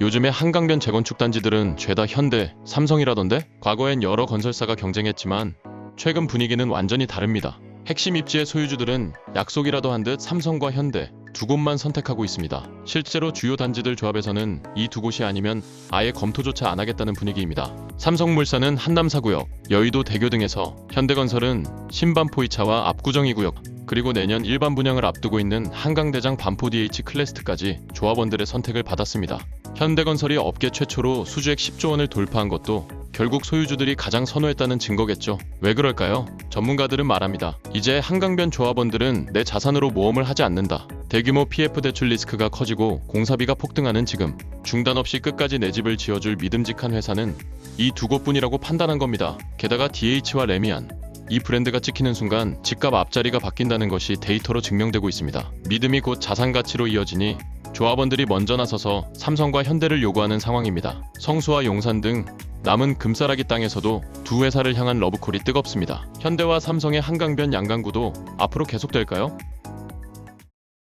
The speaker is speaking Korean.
요즘에 한강변 재건축 단지들은 죄다 현대, 삼성이라던데? 과거엔 여러 건설사가 경쟁했지만 최근 분위기는 완전히 다릅니다. 핵심 입지의 소유주들은 약속이라도 한 듯 삼성과 현대 두 곳만 선택하고 있습니다. 실제로 주요 단지들 조합에서는 이 두 곳이 아니면 아예 검토조차 안 하겠다는 분위기입니다. 삼성물산은 한남사구역, 여의도 대교 등에서 현대건설은 신반포이차와 압구정이구역, 그리고 내년 일반 분양을 앞두고 있는 한강대장 반포 DH 클래스트까지 조합원들의 선택을 받았습니다. 현대건설이 업계 최초로 수주액 10조 원을 돌파한 것도 결국 소유주들이 가장 선호했다는 증거겠죠. 왜 그럴까요? 전문가들은 말합니다. 이제 한강변 조합원들은 내 자산으로 모험을 하지 않는다. 대규모 PF 대출 리스크가 커지고 공사비가 폭등하는 지금 중단 없이 끝까지 내 집을 지어줄 믿음직한 회사는 이 두 곳뿐이라고 판단한 겁니다. 게다가 DH와 레미안 이 브랜드가 찍히는 순간 집값 앞자리가 바뀐다는 것이 데이터로 증명되고 있습니다. 믿음이 곧 자산 가치로 이어지니 조합원들이 먼저 나서서 삼성과 현대를 요구하는 상황입니다. 성수와 용산 등 남은 금싸라기 땅에서도 두 회사를 향한 러브콜이 뜨겁습니다. 현대와 삼성의 한강변 양강구도 앞으로 계속될까요?